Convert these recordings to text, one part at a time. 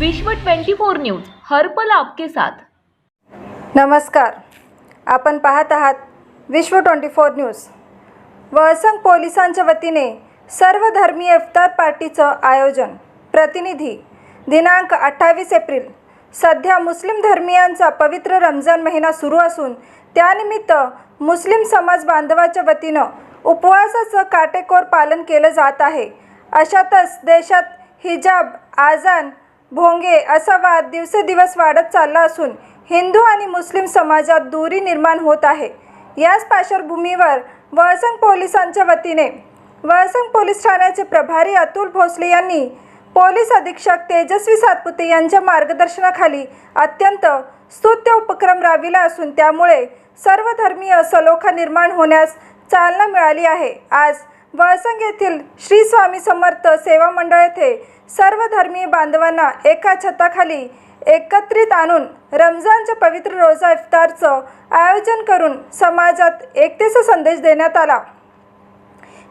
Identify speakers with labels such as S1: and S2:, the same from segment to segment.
S1: विश्व 24 न्यूज हरपल आपके साथ.
S2: नमस्कार. आपण पाहत आहात विश्व ट्वेंटी फोर न्यूज. वळसंग पोलिसांच्या वतीने सर्व धर्मीय इफ्तार पार्टीचं आयोजन. प्रतिनिधी दिनांक अठ्ठावीस एप्रिल. सध्या मुस्लिम धर्मियांचा पवित्र रमजान महिना सुरू असून त्यानिमित्त मुस्लिम समाज बांधवाच्या वतीनं उपवासाचं काटेकोर पालन केलं जात आहे. अशातच देशात हिजाब आजान भोंगे असा वाद दिवसेदिवस वाढत चालला असून हिंदू आणि मुस्लिम समाजात दूरी निर्माण होत आहे. याच पार्श्वभूमीवर वळसंग पोलिसांच्या वतीने वळसंग पोलीस ठाण्याचे प्रभारी अतुल भोसले यांनी पोलीस अधीक्षक तेजस्वी सातपुते यांच्या मार्गदर्शनाखाली अत्यंत स्तुत्य उपक्रम राबविला असून त्यामुळे सर्वधर्मीय सलोखा निर्माण होण्यास चालना मिळाली आहे. आज वळसंग येथील श्री स्वामी समर्थ सेवा मंडळ येथे सर्व धर्मीय बांधवांना एका छताखाली एकत्रित आणून रमजानच्या पवित्र रोजा इफ्तारचं आयोजन करून समाजात एकतेचा संदेश देण्यात आला.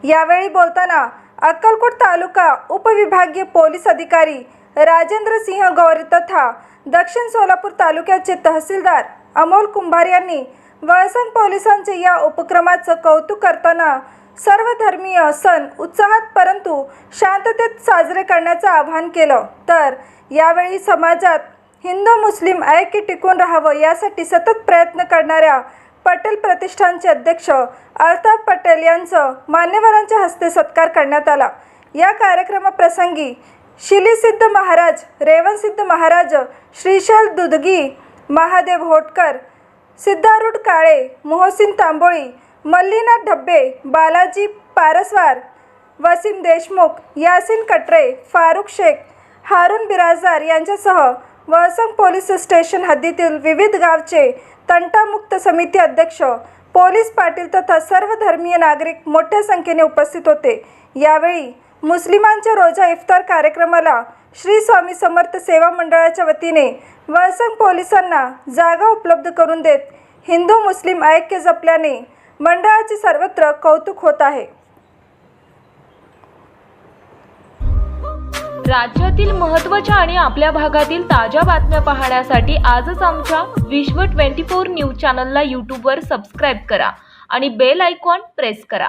S2: यावेळी बोलताना अक्कलकोट तालुका उपविभागीय पोलीस अधिकारी राजेंद्र सिंह गौरी तथा दक्षिण सोलापूर तालुक्याचे तहसीलदार अमोल कुंभार यांनी वळसंग पोलिसांचे या उपक्रमाचं कौतुक करताना सर्व धर्मीय सण उत्साहात परंतु शांततेत साजरे करण्याचं आवाहन केलं. तर यावेळी समाजात हिंदू मुस्लिम ऐक्य टिकून राहावं यासाठी सतत प्रयत्न करणाऱ्या पटेल प्रतिष्ठानचे अध्यक्ष अल्ताफ पटेल यांचं मान्यवरांच्या हस्ते सत्कार करण्यात आला. या कार्यक्रमाप्रसंगी शिलीसिद्ध महाराज रेवणसिद्ध महाराज श्रीशैल दुधगी महादेव होटकर सिद्धारूढ काळे मोहसिन तांबोळी मल्लीनाथ ढब्बे बालाजी पारसवार वसीम देशमुख यासिन कटरे फारुख शेख हारून बिराजदार यांच्यासह वळसंग पोलीस स्टेशन हद्दीतील विविध गावचे तंटामुक्त समिती अध्यक्ष पोलीस पाटील तथा सर्व धर्मीय नागरिक मोठ्या संख्येने उपस्थित होते. यावेळी मुस्लिमांच्या रोजा इफ्तार कार्यक्रमाला श्री स्वामी समर्थ सेवा मंडळाच्या वतीने वळसंग पोलिसांना जागा उपलब्ध करून देत हिंदू मुस्लिम ऐक्य जपल्याने मंडळाचे सर्वत्र कौतुक होत आहे.
S1: राज्यातील महत्त्वाच्या आणि आपल्या भागातील ताज्या बातम्या पाहण्यासाठी आजच आमच्या विश्व 24 न्यूज चॅनलला यूट्यूबवर सबस्क्राईब करा आणि बेल आयकॉन प्रेस करा.